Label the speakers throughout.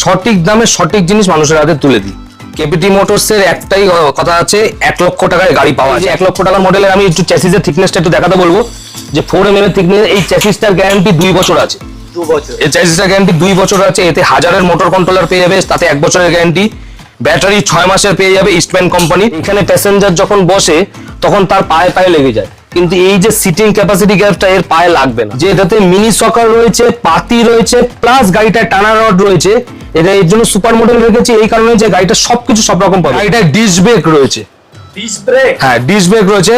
Speaker 1: সঠিক দামে সঠিক জিনিস মানুষের হাতে তুলে দিই। কেপিটি মোটরস এর একটাই কথা আছে এক লক্ষ টাকায় গাড়ি পাওয়া যায়। এক লক্ষ টাকার মডেলের আমি একটু চ্যাসিসের থিকনেসটা একটু দেখাতে বলব যে ফোর এম এর থিকনেস এই চ্যাসিসটার গ্যারান্টি দুই বছর আছে। এই চ্যাসিসটার গ্যারান্টি দুই বছর আছে এতে হাজারের মোটর কন্ট্রোলার পেয়ে যাবে তাতে এক বছরের গ্যারান্টি ব্যাটারি ছয় মাসের পেয়ে যাবে ইস্টম্যান কোম্পানি এখানে প্যাসেঞ্জার যখন বসে তখন তার পায়ে পায়ে লেগে যায়। কিন্তু এই যে সিটিং ক্যাপাসিটি গ্যাপটা এর পায়ে লাগবে না। যে এটাতে মিনি সকার রয়েছে পাতি রয়েছে প্লাস গাড়িটায় টানা রড রয়েছে এটা এর জন্য সুপার মডেল রেখেছি এই কারণে যে গাড়িটা সবকিছু সব রকম পাবে। গাড়িটায় ডিস্ক ব্রেক রয়েছে।
Speaker 2: ডিস্ক ব্রেক
Speaker 1: হ্যাঁ ডিস্ক ব্রেক রয়েছে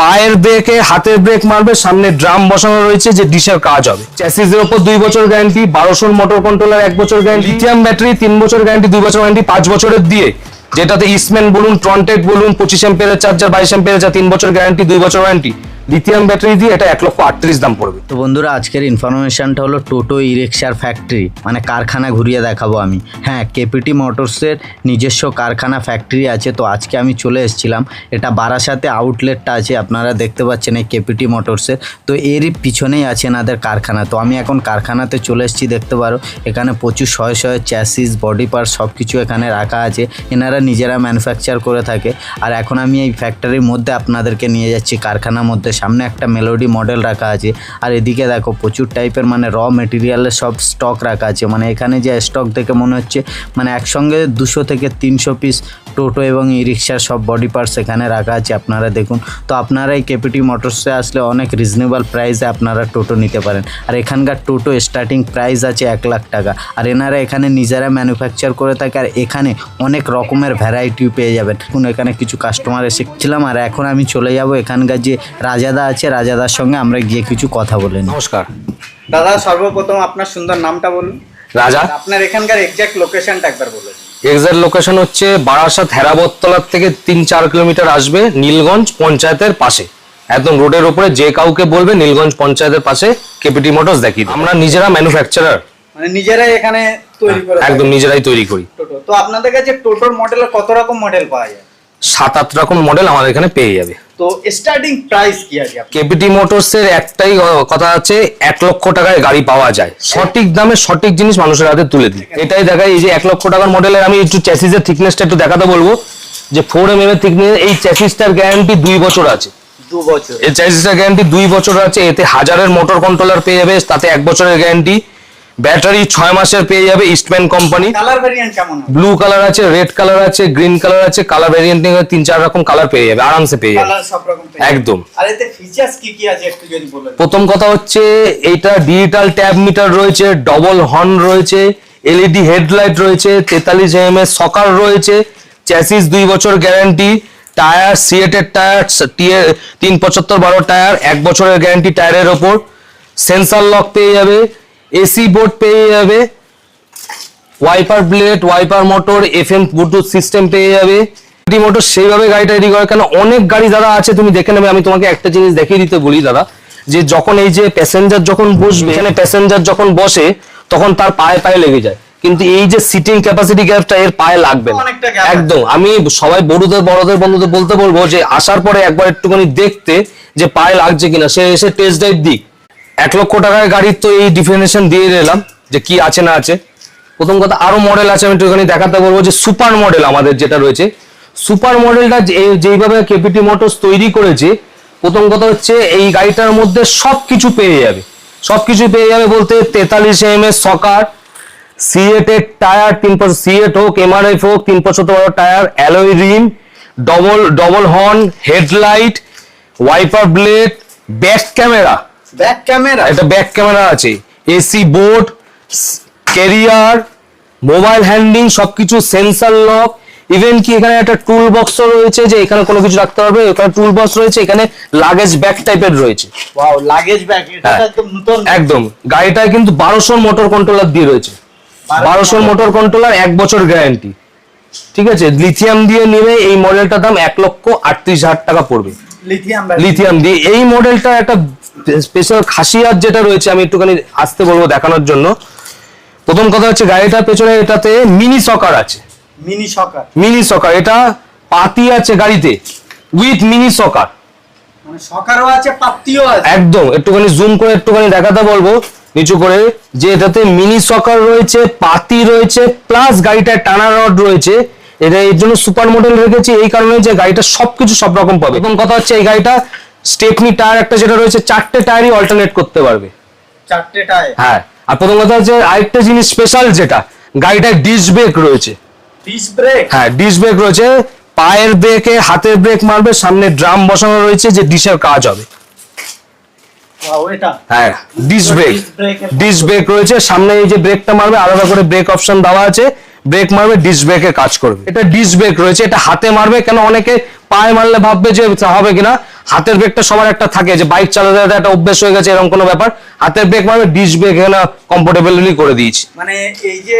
Speaker 1: পায়ের ব্রেকে হাতের ব্রেক মারবে সামনে ড্রাম বসানো রয়েছে যে ডিশের কাজ হবে। চ্যাসিস এর উপর দুই বছর গ্যারান্টি বারোশোর মোটর কন্ট্রোলার এক বছর গ্যারান্টি লিথিয়াম ব্যাটারি তিন বছর গ্যারান্টি দুই বছর গ্যারান্টি পাঁচ বছরের দিয়ে। যেটাতে ইসমেন বলুন ট্রন্টেক বলুন পঁচিশ এম্পেয়ারের চার্জার বাইশ এম্পেয়ারের চার্জার তিন বছর গ্যারান্টি দুই বছর ওয়ারেন্টি লিথিয়াম ব্যাটারি দিয়ে এটা এক লক্ষ আটত্রিশ দাম পড়বে।
Speaker 3: তো বন্ধুরা, আজকের ইনফরমেশনটা হলো টোটো ই রিক্সার ফ্যাক্টরি মানে কারখানা ঘুরিয়ে দেখাবো আমি। হ্যাঁ কেপিটি মোটরসের নিজস্ব কারখানা ফ্যাক্টরি আছে, তো আজকে আমি চলে এসেছিলাম। এটা বারাসাতে আউটলেটটা আছে, আপনারা দেখতে পাচ্ছেন এই কেপিটি মোটরসের তো এরই পিছনেই আছে এনাদের কারখানা। তো আমি এখন কারখানাতে চলে এসেছি, দেখতে পারো, এখানে প্রচুর শয়ে শয়ে চ্যাসিস বডি পার্ট সব কিছু এখানে রাখা আছে। এনারা নিজেরা ম্যানুফ্যাকচার করে থাকে। আর এখন আমি এই ফ্যাক্টরির মধ্যে আপনাদেরকে নিয়ে যাচ্ছি, কারখানার মধ্যে সামনে একটা মেলোডি মডেল রাখা আছে। আর এদিকে দেখো প্রচুর টাইপের মানে র মেটেরিয়ালের সব স্টক রাখা আছে। মানে এখানে যে স্টক দেখে মনে হচ্ছে মানে একসঙ্গে দুশো থেকে তিনশো পিস টোটো এবং ই রিক্সার সব বডি পার্টস এখানে রাখা আছে আপনারা দেখুন। তো আপনারা এই কেপিটি মোটরসে আসলে অনেক রিজনেবল প্রাইসে আপনারা টোটো নিতে পারেন। আর এখানকার টোটো স্টার্টিং প্রাইস আছে এক লাখ টাকা। আর এনারা এখানে নিজেরা ম্যানুফ্যাকচার করে থাকে আর এখানে অনেক রকমের ভ্যারাইটিও পেয়ে যাবেন। এখন এখানে কিছু কাস্টমার এসেছিলাম আর এখন আমি চলে যাব এখানকার যে রাজাদা আছে রাজাদার সঙ্গে আমরা গিয়ে কিছু কথা বলে নিই।
Speaker 1: নমস্কার।
Speaker 2: দাদা সর্বপ্রথম আপনার সুন্দর নামটা বলুন।
Speaker 1: রাজা?
Speaker 2: আপনার এখানকার এক্সাক্ট লোকেশনটা একবার বলুন
Speaker 1: এক্সাক্ট লোকেশন হচ্ছে বারাসাত হেরাবততলার থেকে তিন চার কিলোমিটার আসবে নীলগঞ্জ পঞ্চায়েতের পাশে। একদম রোডের উপরে যে কাউকে বলবে নীলগঞ্জ পঞ্চায়েতের পাশে কেপিটি মোটরস দেখি আমরা নিজেরা ম্যানুফ্যাকচারার
Speaker 2: মানে নিজেরাই এখানে তৈরি করে
Speaker 1: একদম নিজেরাই তৈরি করি।
Speaker 2: টোটো। তো আপনাদের কাছে টোটোর মডেল কত রকম মডেল পাওয়া যায়?
Speaker 1: সাত আট রকম মডেল আমাদের এখানে পেয়ে যাবে।
Speaker 2: তো স্টার্টিং প্রাইস কি আছে
Speaker 1: কেপিটি মোটরস এর একটাই কথা আছে এক লক্ষ টাকায় গাড়ি পাওয়া যায়। সঠিক দামে সঠিক জিনিস মানুষের হাতে তুলে দিই। এটাই দেখাই এই যে এক লক্ষ টাকার মডেলের আমি একটু চ্যাসিসের থিকনেসটা একটু দেখাতে বলব। যে ফোর এম এম এর থিকনেস এই চ্যাসিসটার গ্যারান্টি দুই বছর আছে। এই চ্যাসিসটার গ্যারান্টি দুই বছর আছে। এতে হাজারের মোটর কন্ট্রোলার পেয়ে যাবে তাতে এক বছরের গ্যারান্টি ব্যাটারি ছয় মাসের পেয়ে যাবে ইস্টম্যান কোম্পানি
Speaker 2: কালার ভেরিয়েন্ট কেমন
Speaker 1: ব্লু কালার আছে রেড কালার আছে গ্রিন কালার আছে কালার ভেরিয়েন্ট তিন চার রকম কালার পেয়ে যাবে আরামসে পেয়ে যাবে। একদম।
Speaker 2: আর এতে ফিচার্স কি কি আছে একটু যদি বলেন
Speaker 1: প্রথম কথা হচ্ছে এইটা ডিজিটাল ট্যাব মিটার রয়েছে ডবল হর্ন রয়েছে এলইডি হেডলাইট রয়েছে তেতাল্লিশ এম এর সকার রয়েছে চ্যাসিস দুই বছর গ্যারান্টি টায়ার সিএটের টায়ার তিন পঁচাত্তর বারো টায়ার এক বছরের গ্যারান্টি টায়ারের ওপর। সেন্সার লক পেয়ে যাবে এসি বোর্ড পেয়ে যাবে wiper blade wiper motor F M Bluetooth system পেয়ে যাবে। এটি মোটর সেইভাবে গাড়িটা রেডি করে কেন অনেক গাড়ি দাদা আছে তুমি দেখে নেবে আমি তোমাকে একটা জিনিস দেখিয়ে দিতে বলি দাদা যে যখন এই যে প্যাসেঞ্জার যখন বসবে এখানে প্যাসেঞ্জার যখন বসে তখন তার পায়ে পায়ে লেগে যায়। কিন্তু এই যে সিটিং ক্যাপাসিটি গ্যাপটা এর পায়ে লাগবে না। একদম আমি সবাই বড়দের বড়দের বন্ধুদের বলতে বলব যে আসার পরে একবার একটুখানি দেখতে যে পায়ে লাগছে কিনা সে এসে টেস্ট ড্রাইভ দিক। এক লক্ষ টাকার গাড়ির তো এই ডিফিনেশন দিয়ে দিলাম যে কি আছে না আছে। প্রথম কথা আরও মডেল আছে, আমি একটুখানি দেখাতে বলব যে সুপার মডেল আমাদের যেটা রয়েছে। সুপার মডেলটা যেইভাবে কেপিটি মোটরস তৈরি করেছে, প্রথম কথা হচ্ছে এই গাড়িটার মধ্যে সব কিছু পেয়ে যাবে। সব কিছু পেয়ে যাবে বলতে তেতাল্লিশ এম এর সকার সিএট এর টায়ার তিন সিএট হোক এমআরএফ হোক, তিন পঁচাত্তর বারো tyre alloy rim double double horn headlight wiper blade back camera
Speaker 2: back camera
Speaker 1: একটা ব্যাক ক্যামেরা আছে। AC board carrier mobile handing সবকিছু সেন্সার লক ইভেন কি এখানে একটা টুল বক্স রয়েছে যে এখানে কোনো কিছু রাখতে পারবে এখানে টুল বক্স রয়েছে এখানে লাগেজ ব্যাগ টাইপের রয়েছে।
Speaker 2: ওয়াও লাগেজ ব্যাগ এটা
Speaker 1: হ্যাঁ।
Speaker 2: একদম নতুন।
Speaker 1: একদম। গাড়িটায় কিন্তু বারোশো মোটর কন্ট্রোলার দিয়ে রয়েছে। বারোশো মোটর কন্ট্রোলার এক বছর গ্যারান্টি ঠিক আছে? লিথিয়াম দিয়ে নিলে এই মডেলটার দাম এক লক্ষ আটত্রিশ হাজার টাকা পড়বে।
Speaker 2: লিথিয়াম
Speaker 1: লিথিয়াম দিয়ে। এই মডেলটা একটা স্পেশাল খাসিয়াত যেটা রয়েছে আমি একটুখানি আসতে বলব দেখানোর জন্য। প্রথম কথা হচ্ছে গাড়িটার পেছনে এটাতে মিনি সকার আছে।
Speaker 2: মিনি সকার
Speaker 1: মিনি সকার এটা পাতি আছে গাড়িতে উইথ মিনি সকার
Speaker 2: সকারও আছে পাত্তিও আছে।
Speaker 1: একদম একটুখানি জুম করে একটুখানি দেখাতে বলব নিচু করে যে এটাতে মিনি সকার রয়েছে পাতি রয়েছে প্লাস গাড়িটায় টানা রড রয়েছে। এটা এর জন্য সুপার মডেল রেখেছি এই কারণে যে গাড়িটা সবকিছু সব রকম পাবে। এবং কথা হচ্ছে এই গাড়িটা স্টেপনি টায়ার একটা যেটা রয়েছে চারটে টায়ারই অল্টারনেট করতে পারবে।
Speaker 2: চারটে টায়ার
Speaker 1: হ্যাঁ আর প্রথম কথা হচ্ছে আরেকটা জিনিস স্পেশাল যেটা গাড়িটায় ডিস ব্রেক রয়েছে।
Speaker 2: ডিস্ক ব্রেক
Speaker 1: হ্যাঁ ডিস ব্রেক রয়েছে পায়ের ব্রেকে হাতের ব্রেক মারবে সামনে ড্রাম বসানো রয়েছে যে ডিসের কাজ হবে।
Speaker 2: এটা?
Speaker 1: হ্যাঁ disc brake
Speaker 2: disc
Speaker 1: disc brake রয়েছে সামনে এই যে ব্রেকটা মারবে আলাদা করে ব্রেক অপশন দেওয়া আছে ব্রেক মারবে ডিস ব্রেকের কাজ করবে। এটা ডিস ব্রেক রয়েছে এটা হাতে মারবে কেন অনেকে পায়ে মারলে ভাববে যে হবে কিনা। হাতের ব্রেকটা সবার একটা থাকে যে বাইক চালাতে চালাতে একটা অভ্যেস হয়ে গেছে এরকম কোনো ব্যাপার। হাতের ব্রেক মারবে ডিস ব্রেক এখানে কমফোর্টেবলি করে দিয়েছি।
Speaker 2: মানে এই যে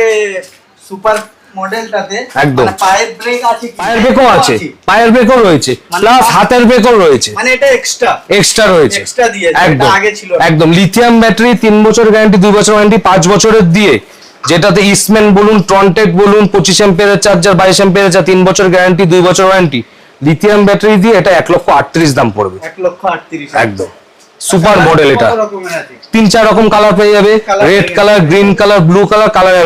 Speaker 2: সুপার মডেলটাতে
Speaker 1: একদম।
Speaker 2: মানে পায়ের ব্রেক আছে
Speaker 1: পায়ের ব্রেকও আছে। পায়ের ব্রেকও রয়েছে।
Speaker 2: মানে
Speaker 1: প্লাস হাতের ব্রেকও রয়েছে।
Speaker 2: মানে এটা এক্সট্রা
Speaker 1: এক্সট্রা রয়েছে।
Speaker 2: দিয়েছে,
Speaker 1: একদম।
Speaker 2: আগে ছিল
Speaker 1: একদম। লিথিয়াম ব্যাটারি তিন বছর গ্যারান্টি দুই বছর ওয়ারেন্টি পাঁচ বছরের দিয়ে। যেটাতে ইসম্যান বলুন ট্রনটেক বলুন পঁচিশ এম্পিয়ারের চার্জার বাইশ এম্পিয়ারের চার তিন বছর গ্যারান্টি দুই বছর ওয়ারেন্টি লিথিয়াম ব্যাটারি দিয়ে এটা এক লক্ষ আটত্রিশ দাম পড়বে।
Speaker 2: এক লক্ষ আটত্রিশ
Speaker 1: একদম। সুপার মডেল এটা। তিন চার রকম কালার পেয়ে যাবে। Red colour green colour blue colour colour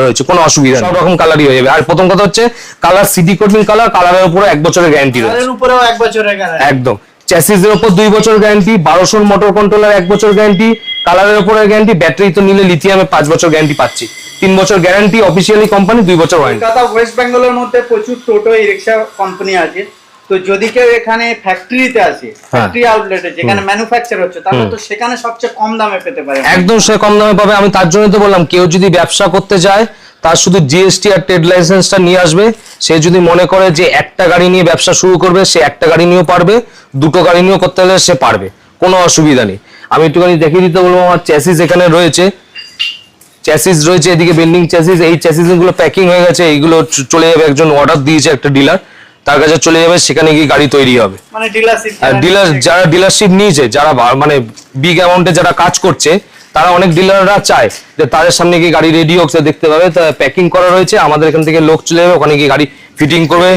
Speaker 1: রয়েছে। কোনো অসুবিধা সব রকম কালারই হয়ে যাবে। আর প্রথম কথা হচ্ছে কালার সিটি কোটিং কালার কালারের উপরে এক বছরের গ্যারান্টি রয়েছে।
Speaker 2: উপরেও এক বছরের গ্যারান্টি
Speaker 1: একদম। চ্যাসিসের উপর দুই বছর গ্যারান্টি বারোশোর মোটর কন্ট্রোলার এক বছর গ্যারান্টি কালারের উপরে গ্যারান্টি ব্যাটারি তো নিলে লিথিয়ামে পাঁচ বছর গ্যারান্টি পাচ্ছি। তিন বছর গ্যারান্টি অফিসিয়ালি কোম্পানি দুই বছর ওয়ারেন্টি
Speaker 2: কলকাতা ওয়েস্ট বেঙ্গলের মধ্যে প্রচুর টোটো ই রিক্সা কোম্পানি আছে। তো যদি কেউ এখানে ফ্যাক্টরিতে আসে ফ্যাক্টরি আউটলেটে যেখানে ম্যানুফ্যাকচার হচ্ছে তাহলে তো সেখানে সবচেয়ে কম দামে পেতে পারে।
Speaker 1: একদম সে কম দামে পাবে। আমি তার জন্য তো বললাম কেউ যদি ব্যবসা করতে যায় তার শুধু জিএসটি আর ট্রেড লাইসেন্সটা নিয়ে আসবে। সে যদি মনে করে যে একটা গাড়ি নিয়ে ব্যবসা শুরু করবে সে একটা গাড়ি নিয়েও পারবে দুটো গাড়ি নিয়েও করতে হলে সে পারবে। কোনো অসুবিধা নেই। আমি একটুখানি দেখিয়ে দিতে বলব আমার চ্যাসিস এখানে রয়েছে। চ্যাসিস রয়েছে এদিকে বেন্ডিং চ্যাসিস এই চ্যাসিসগুলো প্যাকিং হয়ে গেছে এইগুলো চলে যাবে একজন অর্ডার দিয়েছে একটা ডিলার তার কাছে চলে যাবে সেখানে গিয়ে গাড়ি তৈরি হবে।
Speaker 2: মানে ডিলারশিপ
Speaker 1: আর ডিলার যারা ডিলারশিপ নিয়েছে যারা মানে বিগ অ্যামাউন্টে যারা কাজ করছে তারা অনেক ডিলাররা চায় যে তাদের সামনে গিয়ে গাড়ি রেডি হচ্ছে দেখতে পাবে তা প্যাকিং করা রয়েছে আমাদের এখান থেকে লোক চলে যাবে ওখানে গিয়ে গাড়ি ফিটিং করবে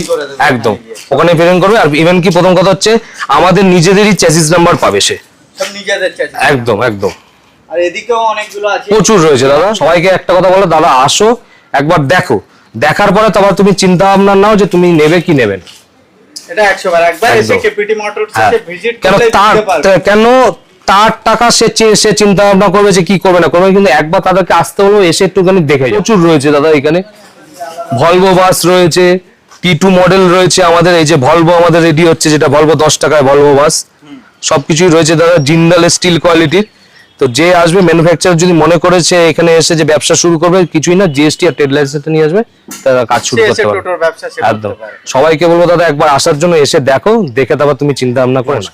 Speaker 1: একদম।
Speaker 2: ওখানে।
Speaker 1: ফিটিং করবে আর ইভেন কি প্রথম কথা হচ্ছে আমাদের নিজেদেরই চ্যাসিস নাম্বার পাবে সে। একদম একদম।
Speaker 2: আর এদিকেও অনেকগুলো আছে।
Speaker 1: প্রচুর রয়েছে দাদা। সবাইকে একটা কথা বলো দাদা আসো একবার দেখো। দেখার পরে তারপর তুমি চিন্তা ভাবনা নাও যে তুমি নেবে কি নেবে।
Speaker 2: এটা একশো বার একবার এসে কেপিটি মোটরস
Speaker 1: হ্যাঁ।
Speaker 2: ভিজিট
Speaker 1: কেন
Speaker 2: করলে
Speaker 1: তার কেন টাকা সে সে চিন্তা ভাবনা করবে যে কি করবে না করবে? কিন্তু একবার তাদেরকে আসতে হলো এসে একটুখানি দেখে প্রচুর রয়েছে দাদা এখানে। ভলভো বাস রয়েছে টি টু মডেল রয়েছে আমাদের। এই যে ভলভো আমাদের রেডি হচ্ছে যেটা ভলভো দশ টাকায় ভলভো বাস সবকিছুই রয়েছে দাদা জিন্দাল স্টিল কোয়ালিটির তো যে আসবে ম্যানুফ্যাকচার যদি মনে করেছে এখানে এসে যে ব্যবসা শুরু করবে কিছুই না জিএসটি আর ট্রেড লাইসেন্সটা নিয়ে আসবে তারা কাজ শুরু করতে পারবে। একদম। সবাইকে বলব দাদা একবার আসার জন্য এসে দেখো দেখে তারপর তুমি চিন্তা ভাবনা করো না।